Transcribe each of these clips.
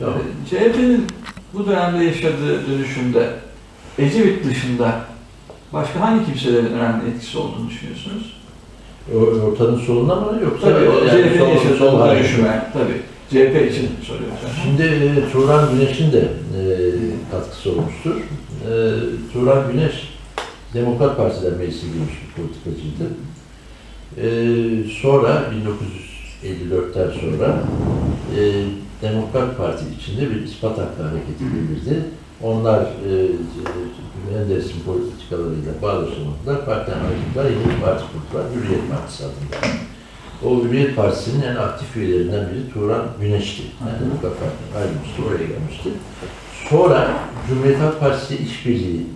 Tamam. CHP'nin bu dönemde yaşadığı dönüşümde Ecevit dışında başka hangi kimselerin önemli etkisi olduğunu düşünüyorsunuz? Ortanın soluna mı yoksa Tabii o yani CHP'nin sol- yaşadığı sol dönüşüme, tabii. CHP için soruyorum. sen. Şimdi e, Turan Güneş'in de e, katkısı olmuştur. E, Turan Güneş Demokrat Parti'den meclise girmiş bir politikacıydı. E, sonra 1954'ten sonra e, Demokrat Parti içinde bir ispat hakkı hareketi belirdi. Onlar e, e, Menderes'in politikalarıyla bağdaşamadılar. Partiden ayrıldılar, yeni parti kurdular. Hürriyet Partisi adında. O Hürriyet Partisi'nin en aktif üyelerinden biri Turan Güneş'ti. Yani Demokrat Parti'den ayrılmıştı, oraya gelmişti. Sonra Cumhuriyet Halk Partisi işbirliği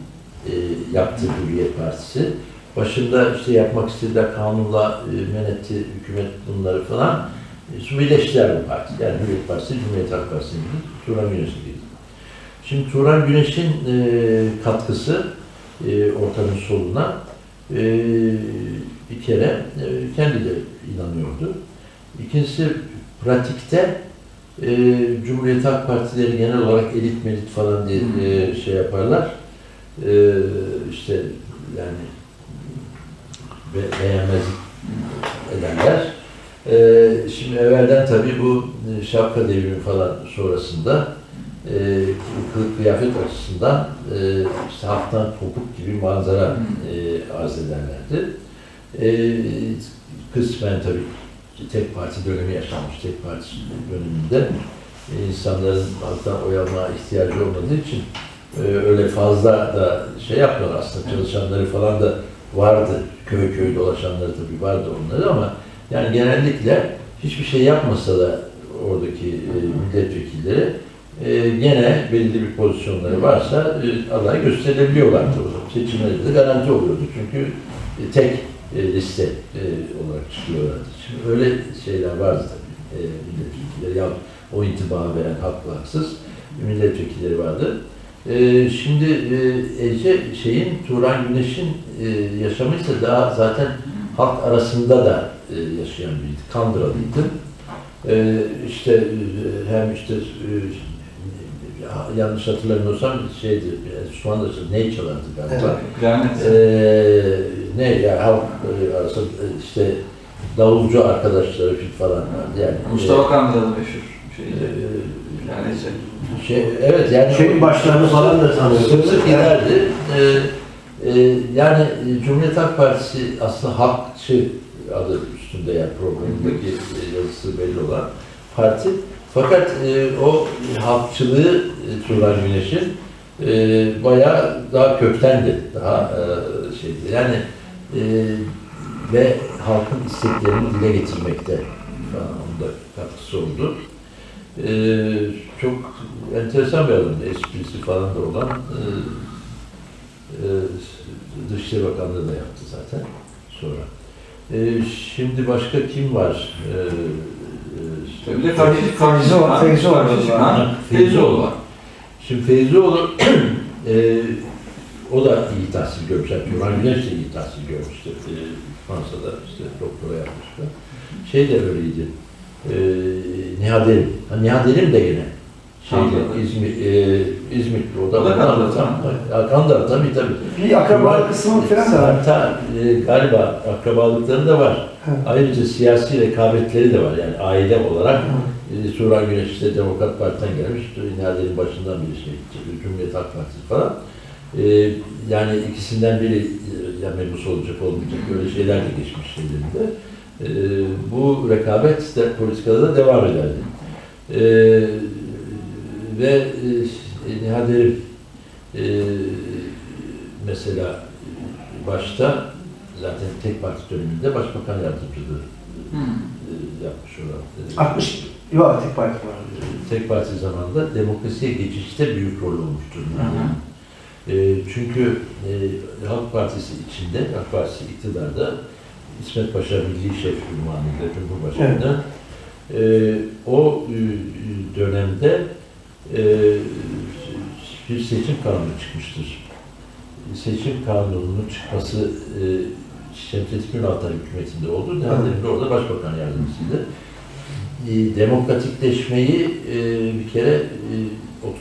e, yaptı Hürriyet Partisi. Başında işte yapmak istediler kanunla e, men etti hükümet bunları falan. E, birleştiler bu parti. Yani Hürriyet Partisi, Cumhuriyet Halk Partisi'nin Turan Güneş'e girdi. Şimdi Turan Güneş'in e, katkısı e, ortanın soluna e, bir kere e, kendi de inanıyordu. İkincisi pratikte e, Cumhuriyet Halk Partileri genel olarak elit melit falan diye e, şey yaparlar. E, işte yani be, beğenmezlik ederler. E, şimdi evvelden tabii bu e, şapka devrimi falan sonrasında e, kılık kıyafet açısından e, işte halktan kopuk gibi manzara e, arz ederlerdi. E, kısmen tabii tek parti dönemi yaşanmış, tek parti döneminde insanların halktan oy alma ihtiyacı olmadığı için e, öyle fazla da şey yapmıyor aslında çalışanları falan da vardı. Köy köy dolaşanları tabii vardı onları ama yani genellikle hiçbir şey yapmasa da oradaki e, milletvekilleri e, gene belli bir pozisyonları varsa e, aday gösterilebiliyorlardı o zaman. Seçimleri de garanti oluyordu çünkü e, tek e, liste olarak çıkıyorlardı. Şimdi öyle şeyler vardı e, milletvekilleri. Ya o intiba veren haklı haksız milletvekilleri vardı. Şimdi Ece şeyin Turan Güneş'in e, yaşamı ise daha zaten halk arasında da yaşayan biriydi. Kandıralıydı. E, işte e, hem işte e, ya- yanlış hatırlamıyorsam şeydi, şu anda ne çalardı galiba. Ee, ne ya halk e, arasında işte davulcu arkadaşları falan vardı yani. Mustafa Kandil'de meşhur şey. Ee, şey, evet yani Şeyin başlarını falan da tanıyoruz. Sık sık giderdi. Ee, e, yani e, Cumhuriyet Halk Partisi aslında halkçı adı üstünde yani programındaki yazısı belli olan parti. Fakat e, o halkçılığı e, Turan Güneş'in e, bayağı daha köktendi, daha e, şeydi. Yani e, ve halkın isteklerini dile getirmekte falan onda katkısı oldu. E, çok enteresan bir adamdı, esprisi falan da olan. E, e, Dışişleri Bakanlığı da yaptı zaten sonra. E, şimdi başka kim var? E, e, Bir de kardeşi Feyzoğlu- var. Feyzoğlu var. Feyzoğlu var. Şimdi Feyzioğlu e, o da iyi tahsil görmüş. Yani Turan Güneş de iyi tahsil görmüştür. E, Fransa'da işte doktora yapmış falan. Şey de öyleydi. E, Nihat Erim. Ha, Nihat Erim de yine şeyde. İzmir, e, İzmitli o da. O da tamam. Ya, Kandıralı tabii tabii. Bir akraba kısmı falan da var. Hatta e, galiba akrabalıkları da var. Ha. Ayrıca siyasi rekabetleri de var. Yani aile olarak e, Turan Güneş işte Demokrat Parti'den gelmiş. Nihal'lerin başından biri şey, Cumhuriyet Halk Partisi falan. E, yani ikisinden biri e, ya memus olacak olmayacak böyle şeyler de geçmiş şeylerinde. E, bu rekabet de politikada da devam ederdi. E, ve e, Nihal'lerin e, mesela başta zaten tek parti döneminde başbakan yardımcılığı Hmm. e, yapmış olan. e, 60 yok tek parti var. Tek parti zamanında demokrasiye geçişte büyük rol olmuştur. Hı hı. E, çünkü e, Halk Partisi içinde, Halk Partisi iktidarda İsmet Paşa Milli Şef ünvanıyla Cumhurbaşkanı e, o e, dönemde e, bir seçim kanunu çıkmıştır. Seçim kanununun çıkması e, Şemsettin Ünal'dan hükümetinde oldu. Erim de orada başbakan yardımcısıydı. e, demokratikleşmeyi e, bir kere e,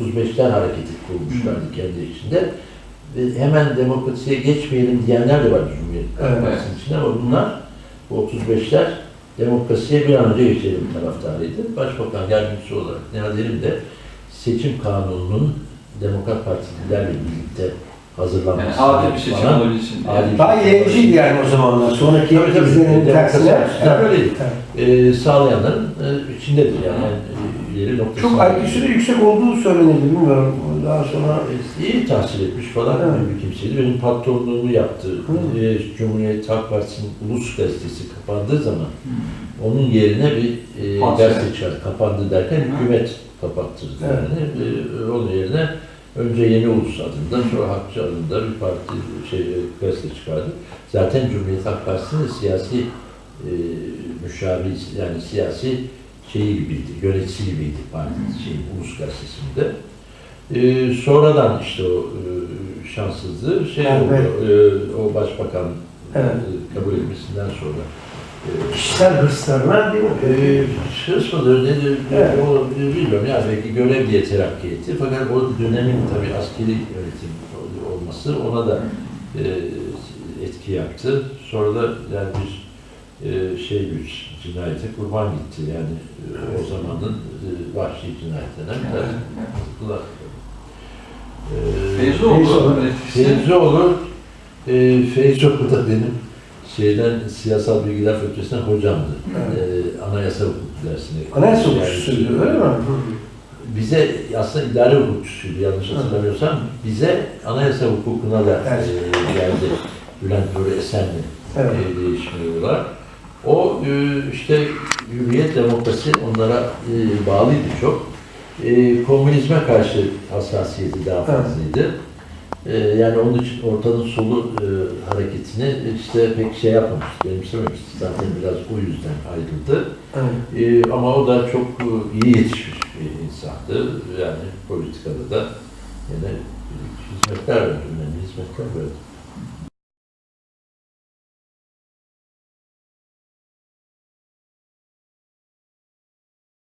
35'ten hareketi kurmuşlardı kendi içinde. Ve hemen demokrasiye geçmeyelim diyenler de var Cumhuriyet Evet. Partisi'nin içinde ama bunlar bu 35'ler demokrasiye bir an önce geçelim taraftarıydı. Başbakan yardımcısı olarak Nihat Erim de seçim kanununun Demokrat Partililerle birlikte hazırlanması. Yani adil bir seçim diye. Adil bir Daha ilericiydi yani o zamanlar. Sonraki Demokrasi tersine. açısından öyleydi. Evet. e, sağlayanların e, içindedir yani. yani ileri noktası. Çok IQ'su da yüksek olduğu söylenildi bilmiyorum. Daha sonra E, iyi tahsil etmiş falan Evet. bir kimseydi. Benim patronluğumu yaptı. Hı. E, Cumhuriyet Halk Partisi'nin Ulus Gazetesi kapandığı zaman Hmm. onun yerine bir e, gazete çıkardı. Kapandı derken Hı. hükümet kapattırdı Evet. yani. E, onun yerine önce Yeni Ulus adında, sonra Hakçı adında bir parti şey e, gazete çıkardı. Zaten Cumhuriyet Halk Partisi'nin siyasi e, müşavir yani siyasi şeyi gibiydi, yöneticisi gibiydi parti şey, Ulus Gazetesi'nde. E, sonradan işte o e, şanssızlığı şey oldu, e, o başbakan Evet. e, kabul etmesinden sonra kişisel hırslarına değil mi? ee, Şahıs mıdır nedir Evet. o bilmiyorum yani belki görev diye terakki etti fakat o dönemin tabii askeri yönetim olması ona da e, etki yaptı. Sonra da yani bir e, şey güç cinayete kurban gitti yani e, o zamanın e, vahşi cinayetlerine bir Evet, tanesi. Ee, Feyzoğlu Feyzoğlu. Feyzoğlu, e, Feyzoğlu da benim şeyden siyasal bilgiler fakültesinden hocamdı. Evet. E, anayasa hukuk dersini. Anayasa hukukçusuydu öyle mi? Bize aslında idare hukukçusuydu yanlış Hı. hatırlamıyorsam. Bize anayasa hukukuna da Evet. e, geldi. Bülent Nuri Esenli Evet. e, değişimi olarak. O e, işte hürriyet demokrasi onlara e, bağlıydı çok. E, komünizme karşı hassasiyeti daha Evet. Fazlaydı. E, yani onun için ortanın solu e, hareketini işte pek şey yapmamıştı, benimsememişti. Zaten biraz o yüzden ayrıldı. Evet. E, ama o da çok e, iyi yetişmiş bir insandı. Yani politikada da yine hizmetler verdi, önemli hizmetler verdi.